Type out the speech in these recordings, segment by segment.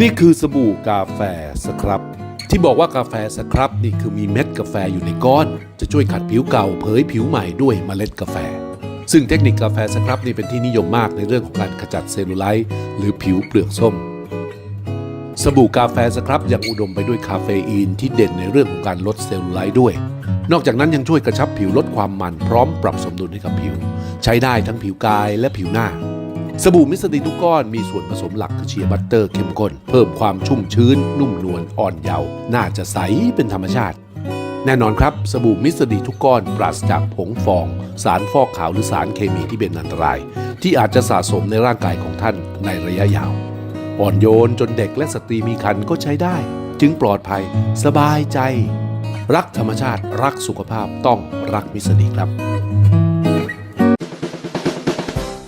นี่คือสบู่กาแฟสครับ ที่บอกว่ากาแฟสครับนี่คือมีเม็ดกาแฟอยู่ในก้อน จะช่วยขัดผิวเก่าเผยผิวใหม่ด้วยเมล็ดกาแฟ ซึ่งเทคนิคกาแฟสครับนี่เป็นที่นิยมมากในเรื่องของการขจัดเซลลูไลท์หรือผิวเปลือกส้ม สบู่กาแฟสครับยังอุดมไปด้วยคาเฟอีนที่เด่นในเรื่องของการลดเซลลูไลท์ด้วย นอกจากนั้นยังช่วยกระชับผิวลดความมันพร้อมปรับสมดุลให้กับผิว ใช้ได้ทั้งผิวกายและผิวหน้า สบู่มิสดีทุกก้อนมีส่วนผสมหลักคือเชียร์บัตเตอร์เข้มข้น เพิ่มความชุ่มชื้น นุ่มนวลอ่อนเยาว์น่าจะใสเป็นธรรมชาติ แน่นอนครับ สบู่มิสดีทุกก้อนปราศจากผงฟอง สารฟอกขาวหรือสารเคมีที่เป็นอันตราย ที่อาจจะสะสมในร่างกายของท่านในระยะยาว อ่อนโยนจนเด็กและสตรีมีครรภ์ก็ใช้ได้ จึงปลอดภัย สบายใจ รักธรรมชาติรักสุขภาพต้องรักมิสดีครับ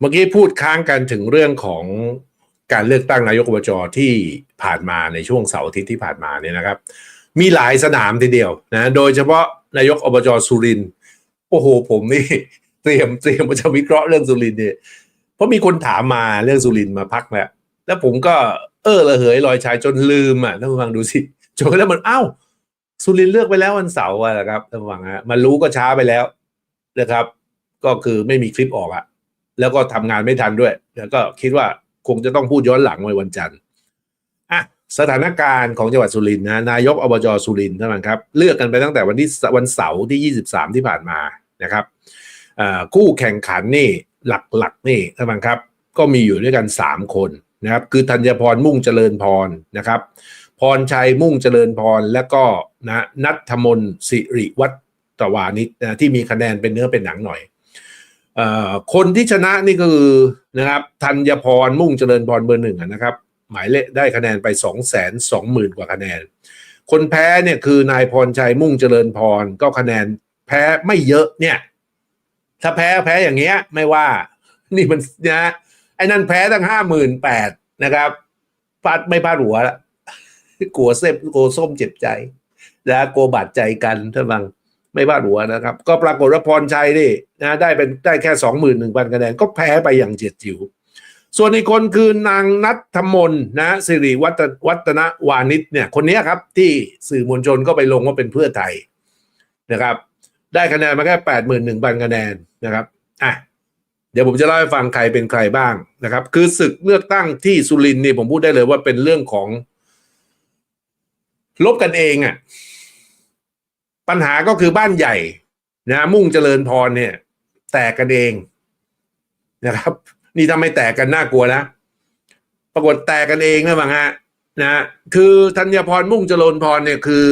เมื่อกี้พูดค้างกันถึงเรื่องของการเลือกตั้งนายกอบจที่ผ่านมาในช่วงเสาร์อาทิตย์ที่ผ่านมาเนี่ยนะครับ มีหลายสนามทีเดียวนะโดยเฉพาะนายกอบจสุรินโอ้โหผมนี่เตรียมเตรียมมาจะวิเคราะห์เรื่องสุรินเนี่ยเพราะมีคนถามมาเรื่องสุรินมาพักแล้วแล้วผมก็เออระเหยลอยชายจนลืมอะท่านผู้ฟังดูสิจนกระทั่งมันอ้าวสุรินเลือกไปแล้ววันเสาร์อะนะครับท่านผู้ฟังฮะมันรู้ก็ช้าไปแล้วนะครับ ก็คือไม่มีคลิปออกอะ แล้วก็ทำงานไม่ทันด้วย แล้วก็คิดว่าคงจะต้องพูดย้อนหลังไว้วันจันทร์อะสถานการณ์ของจังหวัดสุรินทร์นะนายกอบจสุรินทร์ท่านผู้ชมครับ เลือกกันไปตั้งแต่วันที่วันเสาร์ที่ 23 ที่ผ่านมานะครับคู่แข่งขันนี่หลักๆนี่ท่านผู้ชมครับ ก็มีอยู่ด้วยกัน 3 คนนะครับ คือธัญพรมุ่งเจริญพรนะครับ พรชัยมุ่งเจริญพรและก็นะนัทมนสิริวัตวานิชนะที่มีคะแนนเป็นเนื้อเป็นหนังหน่อย คนที่ชนะนี่ก็คือนะครับธัญพรมุ่งเจริญพรเบอร์หนึ่งนะครับ หมายเลขได้คะแนนไปสองแสนสองหมื่นกว่าคะแนน คนแพ้เนี่ยคือนายพรชัยมุ่งเจริญพรก็คะแนนแพ้ไม่เยอะเนี่ย ถ้าแพ้แพ้อย่างเงี้ย ไม่ว่า นี่มันนะไอ้นั่นแพ้ตั้งห้าหมื่นแปดนะครับพลาดไม่พลาดหัวละกลัวเซฟกลัวส้มเจ็บใจนะกลัวบาดใจกันท่านฟัง ไม่พลาดหัวนะครับ ก็ปรากฏว่าพรชัยนี่นะได้เป็นได้แค่สองหมื่นหนึ่งพันคะแนนก็แพ้ไปอย่างเจียดจิ๋วส่วนอีกคนคือนางนัทมนนะสิริวัฒนวัฒนวานิชเนี่ยคนนี้ครับ ที่สื่อมวลชนก็ไปลงว่าเป็นเพื่อไทยนะครับ ได้คะแนนมาแค่แปดหมื่นหนึ่งพันคะแนนนะครับอะเดี๋ยวผมจะเล่าให้ฟังใครเป็นใครบ้างนะครับ คือศึกเลือกตั้งที่สุรินทร์นี่ผมพูดได้เลยว่าเป็นเรื่องของ ลบกันเองอะ ปัญหาก็คือบ้านใหญ่นะมุ่งเจริญพรเนี่ย แตกกันเองนะครับ นี่ถ้าไม่แตกกันน่ากลัวนะปรากฏแตกกันเองนะบังฮะนะ คือธัญพรมุ่งเจริญพรเนี่ยคือ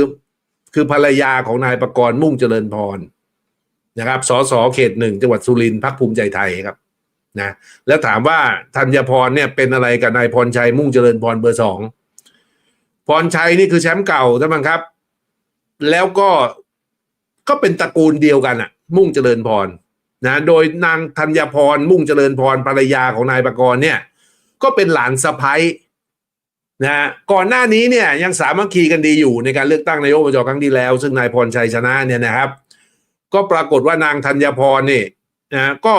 คือภรรยาของนายประกรณ์มุ่งเจริญพรนะครับสสเขตหนึ่งจังหวัดสุรินทร์พักภูมิใจไทยครับนะแล้วถามว่าธัญพรเนี่ยเป็นอะไรกับนายพรชัยมุ่งเจริญพรเบอร์สองพรชัยนี่คือแชมป์เก่าท่านผู้ชมครับ แล้วก็ ก็เป็นตระกูลเดียวกันอะมุ่งเจริญพรนะโดยนางธัญพรมุ่งเจริญพรภรรยาของนายประกรณ์เนี่ย ก็เป็นหลานสะพ้ยนะฮะก่อนหน้านี้เนี่ยยังสามัคคีกันดีอยู่ในการเลือกตั้งนายกอบจครั้งที่แล้ว ซึ่งนายพรชัยชนะเนี่ยนะครับ ก็ปรากฏว่านางธัญพรนี่นะก็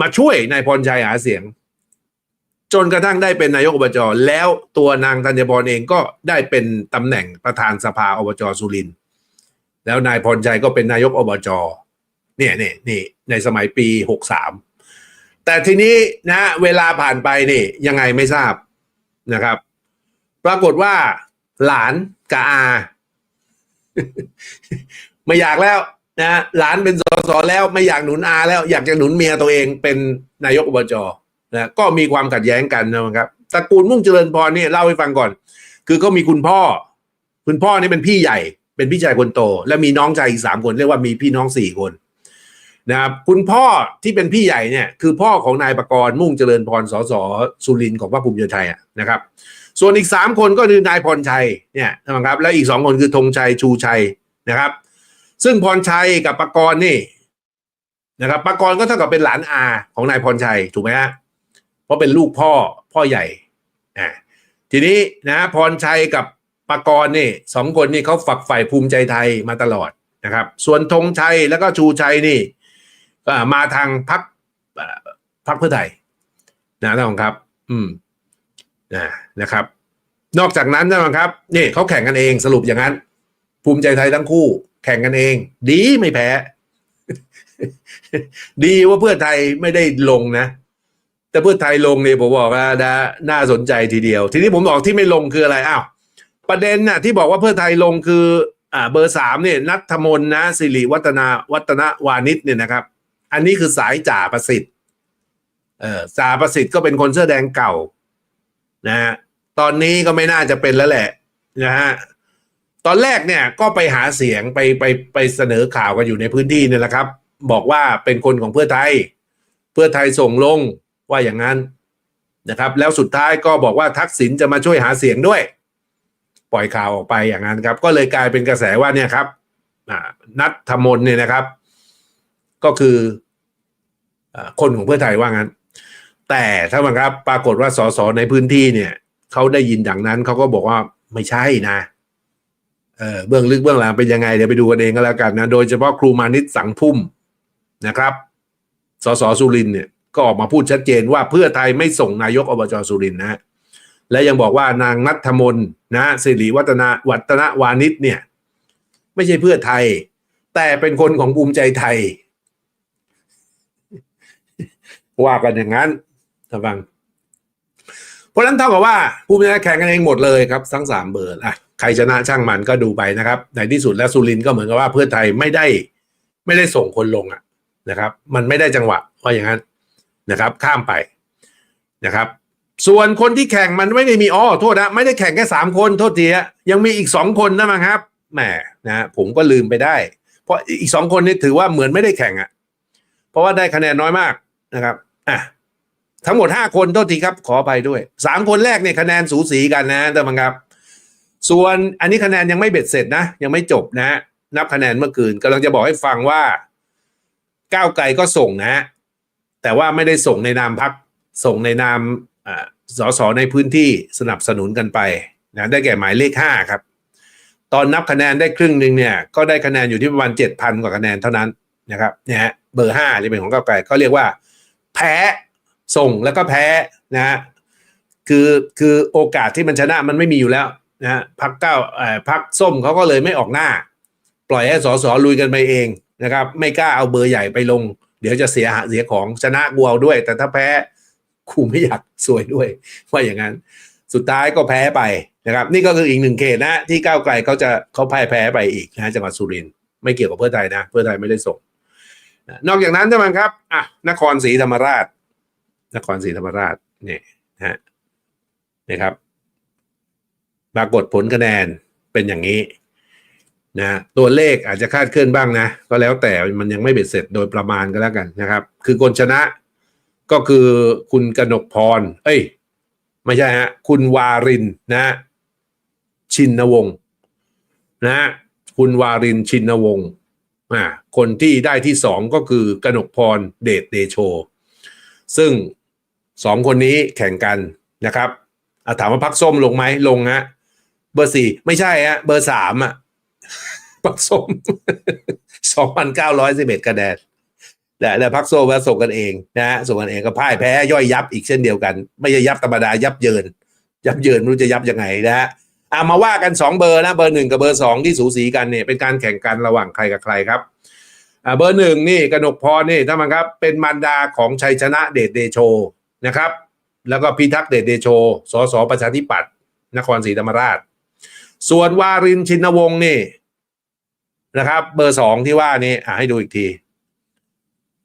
มาช่วยนายพรชัยหาเสียง จนกระทั่งได้เป็นนายกอบจแล้วตัวนางธัญพรเองก็ได้เป็นตำแหน่งประธานสภาอบจสุรินทร์ แล้วนายพรชัยก็เป็นนายกอบจเนี่ยเนี่ยนี่ในสมัยปีหกสามแต่ทีนี้นะเวลาผ่านไปนี่ยังไงไม่ทราบนะครับ ปรากฏว่า หลานกับอา ไม่อยากแล้วนะหลานเป็นสสแล้วไม่อยากหนุนอาแล้วอยากจะหนุนเมียตัวเองเป็นนายกอบจนะก็มีความขัดแย้งกันนะครับตระกูลมุ่งเจริญพรนี่เล่าให้ฟังก่อน คือก็มีคุณพ่อ คุณพ่อนี่เป็นพี่ใหญ่ เป็นพี่ชายคนโต และมีน้องชายอีกสามคน เรียกว่ามีพี่น้องสี่คนนะครับคุณพ่อที่เป็นพี่ใหญ่เนี่ยคือพ่อของนายประกรณ์มุ่งเจริญพรสสสุรินทร์ของพรรคภูมิใจไทยนะครับ ส่วนอีกสามคนก็คือนายพรชัยเนี่ยนะครับแล้วอีกสองคนคือธงชัยชูชัยนะครับ ซึ่งพรชัยกับประกรณ์นี่นะครับประกรณ์ก็เท่ากับเป็นหลานอาของนายพรชัยถูกไหมฮะเพราะเป็นลูกพ่อพ่อใหญ่อ่าทีนี้นะพรชัยกับ ปากรนี่สองคนนี่เขาฝักใฝ่ภูมิใจไทยมาตลอดนะครับ ส่วนธงชัยแล้วก็ชูชัยนี่มาทางพักพักเพื่อไทยนะท่านครับ อืมนะนะครับ นอกจากนั้นนะครับนี่เขาแข่งกันเองสรุปอย่างนั้น ภูมิใจไทยทั้งคู่ แข่งกันเอง ดีไม่แพ้ ดีว่าเพื่อไทยไม่ได้ลงนะแต่เพื่อไทยลงเนี่ยผมบอกว่านะน่าสนใจทีเดียว ทีนี้ผมบอกที่ไม่ลงคืออะไรอ้าว ประเด็นน่ะที่บอกว่าเพื่อไทยลงคืออ่าเบอร์สามเนี่ยนัทมนนะสิริวัฒนาวัฒนวานิชเนี่ยนะครับ อันนี้คือสายจ่าประสิทธิ์เออจ่าประสิทธิ์ก็เป็นคนเสื้อแดงเก่านะฮะตอนนี้ก็ไม่น่าจะเป็นแล้วแหละนะฮะตอนแรกเนี่ยก็ไปหาเสียงไปไปไปเสนอข่าวกันอยู่ในพื้นที่เนี่ยแหละครับ บอกว่าเป็นคนของเพื่อไทย เพื่อไทยส่งลงว่าอย่างนั้นนะครับ แล้วสุดท้ายก็บอกว่าทักษิณจะมาช่วยหาเสียงด้วย ปล่อยข่าวออกไปอย่างนั้นครับ ก็เลยกลายเป็นกระแสว่าเนี่ยครับนัทธมน์เนี่ยนะครับ ก็คืออคนของเพื่อไทยว่างั้น แต่ถ้ามันครับปรากฏว่าสสในพื้นที่เนี่ยเขาได้ยินดังนั้นเขาก็บอกว่าไม่ใช่นะเออเบื้องลึกเบื้องหลังเป็นยังไงเดี๋ยวไปดูกันเองก็แล้วกันนะโดยเฉพาะครูมานิตสังพุ่มนะครับสสสุรินทร์เนี่ยก็ออกมาพูดชัดเจนว่าเพื่อไทยไม่ส่งนายกอบจสุรินทร์นะฮะ และยังบอกว่านางนัทมน์นะสิริวัฒนาวัฒนวานิชเนี่ย ไม่ใช่เพื่อไทย แต่เป็นคนของภูมิใจไทย ว่ากันอย่างนั้นท่านฟัง เพราะฉะนั้นเท่ากับว่าภูมิใจไทยแข่งกันเองหมดเลยครับ ทั้งสามเบอร์อะใครชนะช่างมันก็ดูไปนะครับ ในที่สุดแล้วสุรินทร์ก็เหมือนกับว่าเพื่อไทยไม่ได้ ไม่ได้ส่งคนลงอะนะครับ มันไม่ได้จังหวะว่าะอย่างนั้นนะครับ ข้ามไปนะครับ ส่วนคนที่แข่งมันไม่ได้มีอ๋อโทษนะไม่ได้แข่งแค่สามคนโทษทีฮะยังมีอีกสองคนนะมั้งครับแหมนะผมก็ลืมไปได้ เพราะอีกสองคนนี่ถือว่าเหมือนไม่ได้แข่งอะ เพราะว่าได้คะแนนน้อยมากนะครับอะทั้งหมดห้าคนโทษทีครับ ขออภัยด้วยสามคนแรกเนี่ยคะแนนสูสีกันนะท่านผู้ชมครับ ส่วนอันนี้คะแนนยังไม่เบ็ดเสร็จนะ ยังไม่จบนะ นับคะแนนเมื่อคืนกำลังจะบอกให้ฟังว่าก้าวไกลก็ส่งนะ แต่ว่าไม่ได้ส่งในนามพักส่งในนาม สสในพื้นที่สนับสนุนกันไปนะได้แก่หมายเลขห้าครับ ตอนนับคะแนนได้ครึ่งหนึ่งเนี่ยก็ได้คะแนนอยู่ที่ประมาณเจ็ดพันกว่าคะแนนเท่านั้นนะครับเนี่ยเบอร์ห้าที่เป็นของก้าวไกลก็เรียกว่า แพ้ส่งแล้วก็แพ้นะฮะคือคือโอกาสที่มันชนะมันไม่มีอยู่แล้วนะฮะพักเก้าเอ่อพักส้มเขาก็เลยไม่ออกหน้า ปล่อยให้สสลุยกันไปเองนะครับ ไม่กล้าเอาเบอร์ใหญ่ไปลง เดี๋ยวจะเสียหาเสียของชนะกูเอาด้วย แต่ถ้าแพ้ กูไม่อยากสวยด้วยว่าอย่างนั้น สุดท้ายก็แพ้ไปนะครับ นี่ก็คืออีกหนึ่งเขตนะ ที่ก้าวไกลเขาจะเขาพ่ายแพ้ไปอีกนะจังหวัดสุรินทร์ไม่เกี่ยวกับเพื่อไทยนะ เพื่อไทยไม่ได้ส่งนอกจากนั้นใช่ไหมครับอะนครศรีธรรมราช นครศรีธรรมราชเนี่ยนะฮะครับปรากฏผลคะแนนเป็นอย่างนี้นะตัวเลขอาจจะคาดเคลื่อนบ้างนะ ก็แล้วแต่มันยังไม่เบ็ดเสร็จโดยประมาณก็แล้วกันนะครับ คือคนชนะ ก็คือคุณกนกพร เอ้ย ไม่ใช่ฮะ คุณวารินนะ ชินวงศ์นะ คุณวารินชินวงศ์อ่าคนที่ได้ที่สองก็คือกนกพรเดชเดโช ซึ่งสองคนนี้แข่งกันนะครับอะถามว่าพักส้มลงไหมลงฮะเบอร์สี่ไม่ใช่ฮะเบอร์สามอะพักส้มสองพันเก้าร้อยสิบเอ็ดคะแนน แต่แต่พักโซมาส่งกันเองนะฮะส่งกันเองก็พ่ายแพ้ย่อยยับอีกเช่นเดียวกัน ไม่ใช่ยับธรรมดายับเยิน ยับเยินไม่รู้จะยับยังไงนะฮะอะมาว่ากันสองเบอร์นะเบอร์หนึ่งกับเบอร์สองที่สูสีกันเนี่ยเป็นการแข่งกันระหว่างใครกับใครครับอ่าเบอร์หนึ่งนี่กนกพรนี่ท่านผู้ชมครับเป็นมารดาของชัยชนะเดชเดโชนะครับ แล้วก็พิทักษ์เดชเดโชสสประชาธิปัตย์นครศรีธรรมราช ส่วนวารินชินวงศ์นี่นะครับ เบอร์สองที่ว่านี่อ่าให้ดูอีกที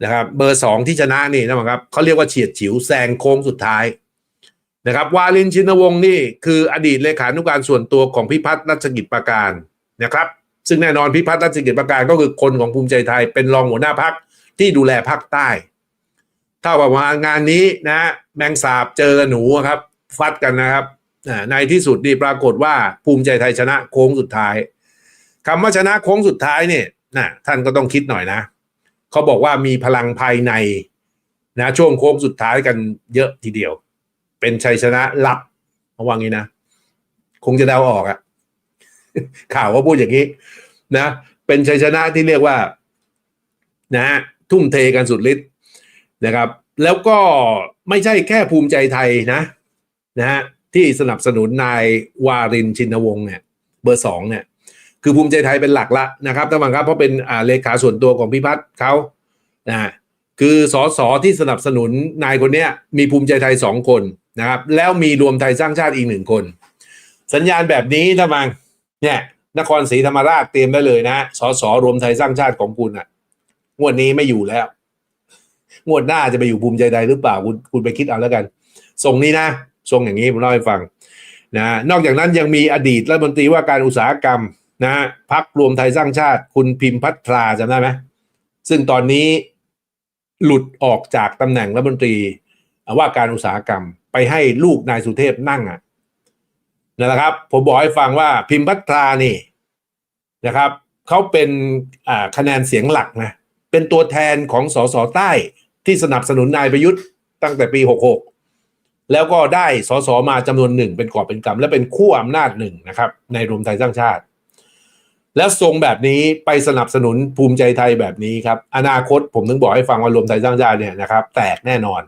นะครับ เบอร์สองที่ชนะนี่นะครับเขาเรียกว่าเฉียดฉิวแซงโค้งสุดท้ายนะครับ วารินชินวงศ์นี่คืออดีตเลขานุการส่วนตัวของพิพัฒน์รัชกิจประการนะครับ ซึ่งแน่นอนพิพัฒน์รัชกิจประการก็คือคนของภูมิใจไทยเป็นรองหัวหน้าพักที่ดูแลภาคใต้เท่ากับว่างานนี้นะแมงสาบเจอหนูครับ ฟัดกันนะครับในที่สุดนี่ปรากฏว่าภูมิใจไทยชนะโค้งสุดท้ายคำว่าชนะโค้งสุดท้ายเนี่ยนะท่านก็ต้องคิดหน่อยนะ เขาบอกว่ามีพลังภายในนะช่วงโค้งสุดท้ายกันเยอะทีเดียว เป็นชัยชนะลับระวังงี้นะ คงจะเดาออกอะข่าวว่าพูดอย่างนี้ นะ เป็นชัยชนะที่เรียกว่านะฮะทุ่มเทกันสุดฤทธิ์นะครับ แล้วก็ไม่ใช่แค่ภูมิใจไทยนะ นะฮะที่สนับสนุนนายวารินชินวงศ์เนี่ย เบอร์สองเนี่ย คือภูมิใจไทยเป็นหลักละนะครับท่านผู้ครับเพราะเป็นเลขาส่วนตัวของพิพัฒน์เขานะคือสสที่สนับสนุนนายคนเนี้ยมีภูมิใจไทยสองคนนะครับ แล้วมีรวมไทยสร้างชาติอีกหนึ่งคน สัญญาณแบบนี้ท่านมังเนี่ยนครศรีธรรมราชเตรียมได้เลยนะสสรวมไทยสร้างชาติของคุณอะงวดนี้ไม่อยู่แล้ว งวดหน้าจะไปอยู่ภูมิใจไทยหรือเปล่าคุณคุณไปคิดเอาแล้วกันทรงนี้นะทรงอย่างนี้ผมเล่าให้ฟังนะนอกจากนั้นยังมีอดีตรัฐมนตรีว่าการอุตสาหกรรม นะพักรวมไทยสร้างชาติ คุณพิมพ์พัทราจำได้ไหมซึ่งตอนนี้หลุดออกจากตำแหน่งรัฐมนตรีว่าการอุตสาหกรรมไปให้ลูกนายสุเทพนั่งอะนั่นแหละครับ ผมบอกให้ฟังว่าพิมพ์พัทรานี่นะครับเขาเป็นคะแนนเสียงหลักนะเป็นตัวแทนของสสใต้ที่สนับสนุนนายประยุทธ์ตั้งแต่ปี 66 แล้วก็ได้สสมาจำนวนหนึ่งเป็นกอบเป็นกำและเป็นขั้วอำนาจหนึ่งนะครับ ในรวมไทยสร้างชาติ แล้วทรงแบบนี้ไปสนับสนุนภูมิใจไทยแบบนี้ครับ อนาคตผมถึงบอกให้ฟังว่ารวมไทยสร้างชาติเนี่ยนะครับ แตกแน่นอน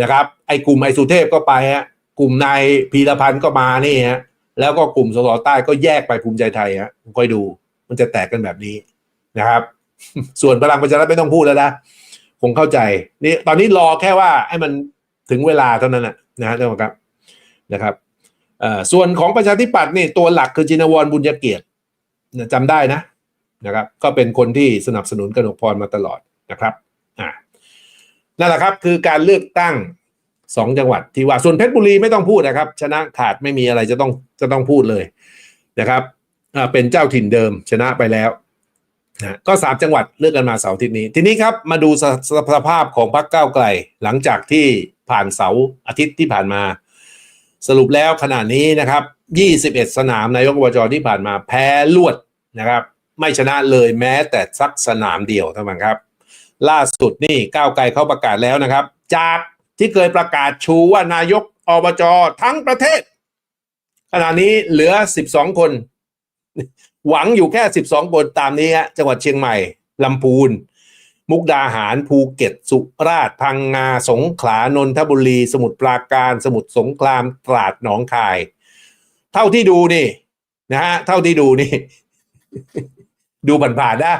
นะครับไอ้กลุ่มไอ้สุเทพก็ไปฮะกลุ่มนายพีรพันธ์ก็มานี่ฮะแล้วก็กลุ่มสสใต้ก็แยกไปภูมิใจไทยฮะคอยดูมันจะแตกกันแบบนี้นะครับ ส่วนพลังประชารัฐไม่ต้องพูดแล้วนะคงเข้าใจนี่ตอนนี้รอแค่ว่าให้มันถึงเวลาเท่านั้นนะนะฮะท่านผู้ชมครับนะครับเอ่อส่วนของประชาธิปัตย์นี่ตัวหลักคือจินวรบุญยเกียรติ จำได้นะนะครับ ก็เป็นคนที่สนับสนุนกนกพรมาตลอดนะครับอ่านั่นแหละครับคือการเลือกตั้งสองจังหวัดที่ว่าส่วนเพชรบุรีไม่ต้องพูดนะครับ ชนะขาดไม่มีอะไรจะต้องจะต้องพูดเลยนะครับอ่าเป็นเจ้าถิ่นเดิมชนะไปแล้วนะก็สามจังหวัดเลือกกันมาเสาร์อาทิตย์นี้ ทีนี้ครับมาดูสสสภาพของพรรคก้าวไกล หลังจากที่ผ่านเสาร์อาทิตย์ที่ผ่านมา สรุปแล้วขณะนี้นะครับ 21 สนามนายกอบจที่ผ่านมาแพ้ลวดนะครับ ไม่ชนะเลยแม้แต่สักสนามเดียวเท่านั้นครับ ล่าสุดนี่ก้าวไกลเขาประกาศแล้วนะครับ จากที่เคยประกาศชูว่านายกอบจทั้งประเทศ ขณะนี้เหลือ 12 คน หวังอยู่แค่ 12 คนตามนี้ฮะจังหวัดเชียงใหม่ลำพูน มุกดาหารภูเก็ต สุราษฎร์พังงาสงขลานนทบุรี สมุทรปราการ สมุทรสงครามตราดหนองคาย เท่าที่ดูนี่นะฮะเท่าที่ดูนี่ ดูผ่านๆนะ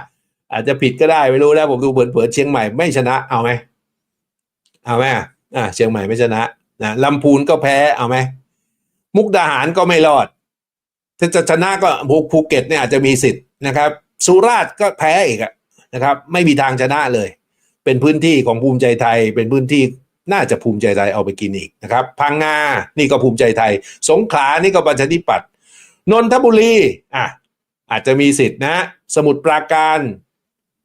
อาจจะผิดก็ได้ไม่รู้นะผมดูเผินๆเชียงใหม่ไม่ชนะเอาไหมเอาไหมอะอ่าเชียงใหม่ไม่ชนะนะลำพูนก็แพ้เอาไหมมุกดาหารก็ไม่รอด ถ้าจะชนะก็ภูภูเก็ตเนี่ยอาจจะมีสิทธิ์นะครับ สุราษฎร์ก็แพ้อีกอะนะครับ ไม่มีทางชนะเลย เป็นพื้นที่ของภูมิใจไทย เป็นพื้นที่ น่าจะภูมิใจไทยเอาไปกินอีกนะครับพังงา นี่ก็ภูมิใจไทย สงขลา นี่ก็ประชาธิปัตย์นนทบุรีอะอาจจะมีสิทธินะ สมุทรปราการ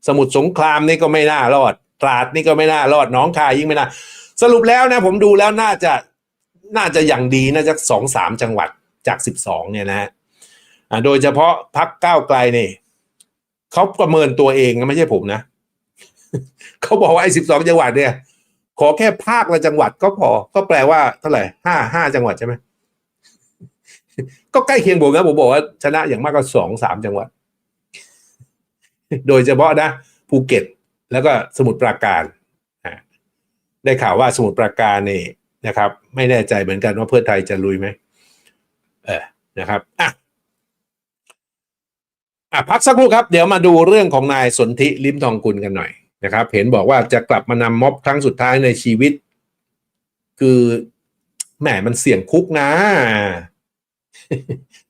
สมุทรสงครามนี่ก็ไม่น่ารอด ตราดนี่ก็ไม่น่ารอดหน้องคายยิ่งไม่น่า สรุปแล้วนะผมดูแล้วน่าจะน่าจะอย่างดีน่าจะสองสามจังหวัดจากสิบสองเนี่ยนะฮะอ่าโดยเฉพาะพักก้าวไกลนี่เขาประเมินตัวเองนะไม่ใช่ผมนะเขาบอกว่าไอ้สิบสองจังหวัดเนี่ย ขอแค่ภาคละจังหวัดก็พอ ก็แปลว่าเท่าไหร่ห้าห้าจังหวัดใช่ไหมก็ใกล้เคียงผมนะผมบอกว่าชนะอย่างมากก็สองสามจังหวัด โดยเฉพาะนะภูเก็ตแล้วก็สมุทรปราการได้ข่าวว่าสมุทรปราการนี่นะครับ ไม่แน่ใจเหมือนกันว่าเพื่อไทยจะลุยไหมเออนะครับอะอะพักสักครู่ครับ เดี๋ยวมาดูเรื่องของนายสนธิลิมทองกุลกันหน่อย นะครับ เห็นบอกว่าจะกลับมานำม็อบครั้งสุดท้ายในชีวิต คือแหมมันเสี่ยงคุกนะ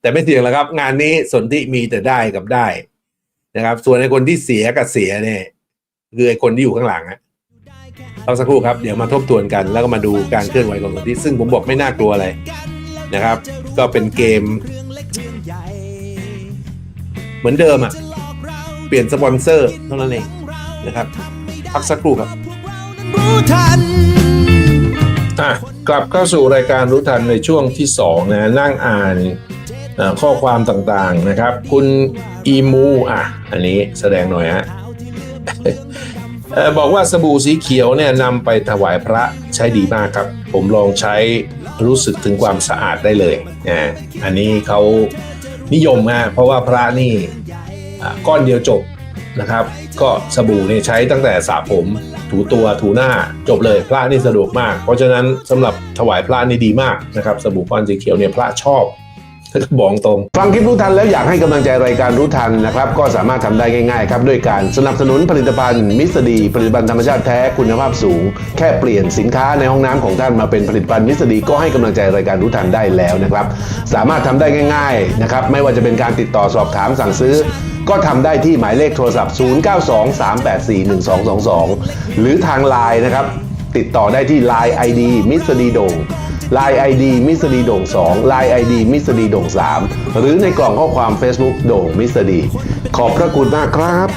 แต่ไม่เสี่ยงแล้วครับ งานนี้สนธิมีแต่ได้กับได้ นะครับ ส่วนไอ้คนที่เสียกับเสียเนี่ยคือไอ้คนที่อยู่ข้างหลังอะเราสักครู่ครับ เดี๋ยวมาทบทวนกัน แล้วก็มาดูการเคลื่อนไหวของสนธิซึ่งผมบอกไม่น่ากลัวอะไรนะครับ ก็เป็นเกม เหมือนเดิมอะเปลี่ยนสปอนเซอร์เท่านั้นเอง นะครับพักสักครู่ครับรู้ทันอะกลับเข้าสู่รายการรู้ทันในช่วงที่สองนะนั่งอ่านเอ่อข้อความต่างๆนะครับ คุณอีมูอะ อันนี้แสดงหน่อยฮะเอ่อบอกว่าสบู่สีเขียวเนี่ยนำไปถวายพระใช้ดีมากครับ ผมลองใช้รู้สึกถึงความสะอาดได้เลยนะอันนี้เขานิยมมากเพราะว่าพระนี่อะก้อนเดียวจบ นะครับ ก็สบู่เนี่ยใช้ตั้งแต่สระผม ถูตัวถูหน้าจบเลยพระนี่สะดวกมาก เพราะฉะนั้นสำหรับถวายพระนี่ดีมากนะครับสบู่ก้อนสีเขียวเนี่ยพระชอบบอกตรง ฟังคลิปรู้ทันแล้วอยากให้กำลังใจรายการรู้ทันนะครับ ก็สามารถทำได้ง่ายๆครับ ด้วยการสนับสนุนผลิตภัณฑ์มิสดีผลิตภัณฑ์ธรรมชาติแท้คุณภาพสูง แค่เปลี่ยนสินค้าในห้องน้ำของท่านมาเป็นผลิตภัณฑ์มิสดีก็ให้กำลังใจรายการรู้ทันได้แล้วนะครับ สามารถทำได้ง่าย ๆนะครับ ไม่ว่าจะเป็นการติดต่อสอบถามสั่งซื้อ ก็ทำได้ที่หมายเลขโทรศัพท์ 0923841222 หรือทางไลน์นะครับ ติดต่อได้ที่ Line ID มิสดีโดง Line ID มิสดีโด่ง2 Line ID มิสดีโด่ง3 หรือในกล่องข้อความ Facebook โด่งมิสดี ขอบพระคุณมากครับ